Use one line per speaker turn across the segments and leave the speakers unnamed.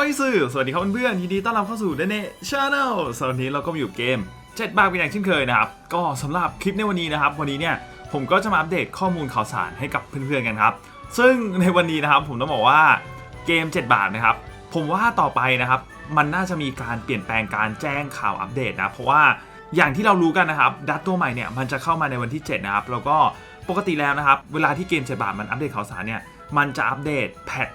อ้อยสื่อ สวัสดีครับเพื่อนๆยินดีต้อนรับเข้าสู่เดนเน่ชาแนลสำหรับนนี้เราก็มาอยู่เกม7บาทเป็นอย่างเช่นเคยนะครับ ก็สำหรับคลิปในวันนี้นะครับ วันนี้เนี่ยผมก็จะมาอัปเดตข้อมูลข่าวสารให้กับเพื่อนๆกันครับ ซึ่งในวันนี้นะครับผมต้องบอกว่าเกม 7 บาทนะครับ ผมว่าต่อไปนะครับ มันน่าจะมีการเปลี่ยนแปลงการแจ้งข่าวอัปเดตนะ เพราะว่าอย่างที่เรารู้กันนะครับ ดัตตัวใหม่เนี่ยมันจะเข้ามาในวันที่ 7 นะครับ แล้วก็ปกติแล้วนะครับ เวลาที่เกม 7 บาทมันอัปเดตข่าวสารเนี่ย มันจะอัปเดตแพท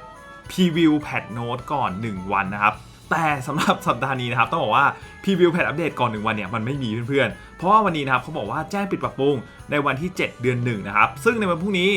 พรีวิวแพทโน้ตก่อน 1 วันนะครับ แต่สำหรับสัปดาห์นี้นะครับ ต้องบอกว่าพรีวิวแพทอัปเดตก่อน 1 วันเนี่ยมันไม่มีเพื่อนๆ เพราะว่าวันนี้นะครับเขาบอกว่าแจ้งปิดปรับปรุงในวันที่ 7 เดือน1นะครับซึ่งในวันพรุ่งนี้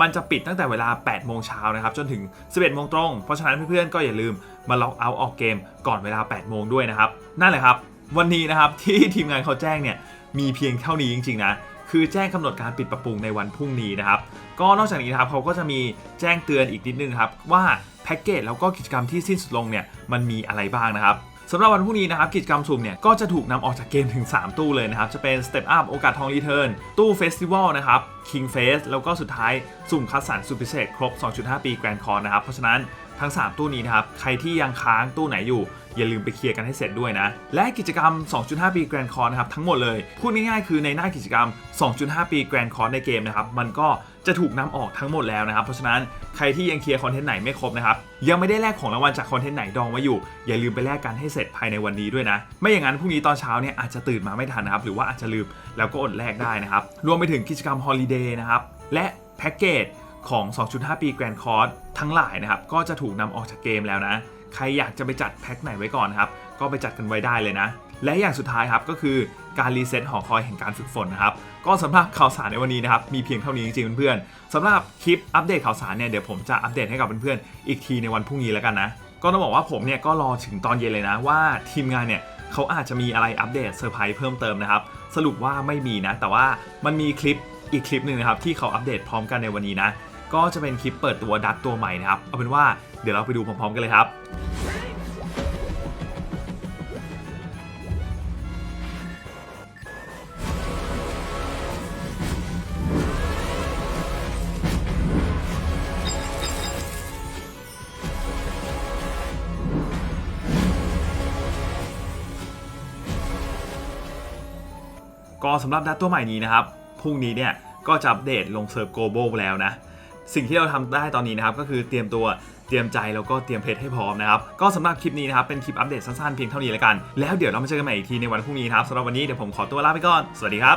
มันจะปิดตั้งแต่เวลา 8 โมงเช้านะครับ จนถึง 11 โมงตรง เพราะฉะนั้นเพื่อนๆ ก็อย่าลืมมาล็อกเอาท์ออกเกมก่อนเวลา 8 โมงด้วยนะครับ นั่นแหละครับ วันนี้นะครับที่ทีมงานเขาแจ้งเนี่ยมีเพียงเท่านี้จริงๆนะ คือแจ้งกำหนดการปิดปรับปรุงในวันพรุ่งนี้นะครับ ก็นอกจากนี้นะครับเขาก็จะมีแจ้งเตือนอีกนิดนึงครับว่าแพ็กเกจแล้วก็กิจกรรมที่สิ้นสุดลงเนี่ยมันมีอะไรบ้างนะครับสำหรับวันพรุ่งนี้นะครับกิจกรรมสุ่มเนี่ยก็จะถูกนำออกจากเกมถึง 3 ตู้เลยนะครับ จะเป็น Step Up โอกาสทองรีเทิร์นตู้เฟสติวัลนะครับ King Face แล้วก็สุดท้ายสุ่มคัดสรรสุดพิเศษครบ 2.5 ปีแกรนด์คอร์นะครับ เพราะฉะนั้น ทั้ง 3 ตู้นี้นะครับ ใครที่ยังค้างตู้ไหนอยู่ อย่าลืมไปเคลียร์กันให้เสร็จด้วยนะ และกิจกรรม 2.5 ปีแกรนด์คอร์นะครับทั้งหมดเลย พูดง่ายๆคือในหน้ากิจกรรม 2.5 ปีแกรนด์คอร์ในเกมนะครับ มันก็จะถูกนำออกทั้งหมดแล้วนะครับ เพราะฉะนั้นใครที่ยังเคลียร์คอนเทนต์ไหนไม่ครบนะครับ ยังไม่ได้แลกของรางวัลจากคอนเทนต์ไหนดองไว้อยู่ อย่าลืมไปแลกกันให้เสร็จภายในวันนี้ด้วยนะ ไม่อย่างนั้นพรุ่งนี้ตอนเช้าเนี่ยอาจจะตื่นมาไม่ทันนะครับ หรือว่าอาจจะลืมแล้วก็อดแลกได้นะครับ รวมไปถึงกิจกรรมฮอลิเดย์นะครับ และแพ็กเกจ ของ 2.5 ปีแกรนด์คอร์สทั้งหลายนะครับ ก็จะถูกนำออกจากเกมแล้วนะ ใครอยากจะไปจัดแพ็คไหนไว้ก่อนนครับ ก็ไปจัดกันไว้ได้เลยนะ และอย่างสุดท้ายครับก็คือการรีเซ็ตหอคอยแห่งการฝึกฝนนะครับ ก็สำหรับข่าวสารในวันนี้นะครับ มีเพียงเท่านี้จริงๆเพื่อนๆสำหรับคลิปอัปเดตข่าวสารเนี่ยเดี๋ยวผมจะอัปเดตให้กับเพื่อนๆอีกทีในวันพรุ่งนี้แล้วกันนะ ก็ต้องบอกว่าผมเนี่ยก็รอถึงตอนเย็นเลยนะว่าทีมงานเนี่ยเขาอาจจะมีอะไรอัปเดตเซอร์ไพรส์เพิ่มเติมนะครับ สรุปว่าไม่มีนะ แต่ว่ามันมีคลิปอีกคลิปหนึ่งนะครับที่เขาอัปเดตพร้อมกันในวันนี้นะ ก็จะเป็นคลิปเปิดตัวดัตตัวใหม่นะครับ เอาเป็นว่าเดี๋ยวเราไปดูพร้อมๆกันเลยครับก็สำหรับดัตตัวใหม่นี้นะครับ พรุ่งนี้เนี่ยก็จะอัปเดตลงเซิร์ฟโกลบแล้วนะ สิ่งที่เราทำได้ตอนนี้นะครับก็คือเตรียมตัวเตรียมใจแล้วก็เตรียมเพจให้พร้อมนะครับ ก็สำหรับคลิปนี้นะครับเป็นคลิปอัปเดตสั้นๆเพียงเท่านี้แล้วกัน แล้วเดี๋ยวเรามาเจอกันใหม่อีกทีในวันพรุ่งนี้ครับสำหรับวันนี้เดี๋ยวผมขอตัวลาไปก่อน สวัสดีครับ